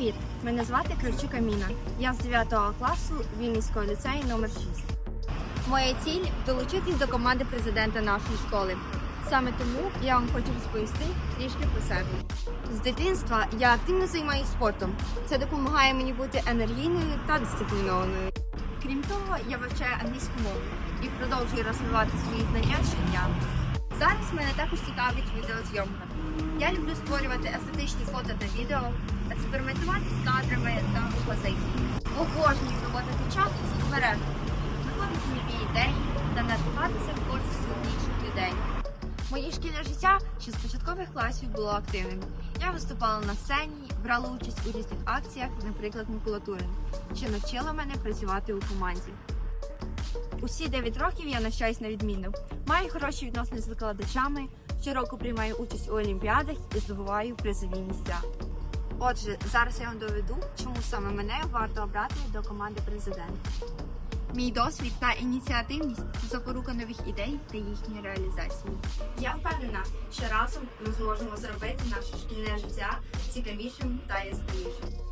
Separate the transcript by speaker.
Speaker 1: Привіт! Мене звати Кравчук Аміна. Я з 9 класу Вінницького ліцею номер 6 Моя ціль долучитись до команди президента нашої школи. Саме тому я вам хочу розповісти трішки про себе. З дитинства я активно займаюся спортом. Це допомагає мені бути енергійною та дисциплінованою. Крім того, я вивчаю англійську мову і продовжую розвивати свої знання щодня. Зараз мене також цікавить відеозйомка. Я люблю створювати естетичні фото та відео, експериментувати з кадрами та композицією. Обожнюю проводити час з соцмережами, знаходити нові ідеї та надихатися творчістю інших людей. Моє шкільне життя ще з початкових класів було активним. Я виступала на сцені, брала участь у різних акціях, наприклад, макулатури, що навчила мене працювати у команді. Усі 9 років я навчаюсь на відмінно. Маю хороші відносини з викладачами, щороку приймаю участь у олімпіадах і здобуваю призові місця. Отже, зараз я вам доведу, чому саме мене варто обрати до команди президента. Мій досвід та ініціативність це запорука нових ідей та їхньої реалізації. Я впевнена, що разом ми зможемо зробити наше шкільне життя цікавішим та яскравішим.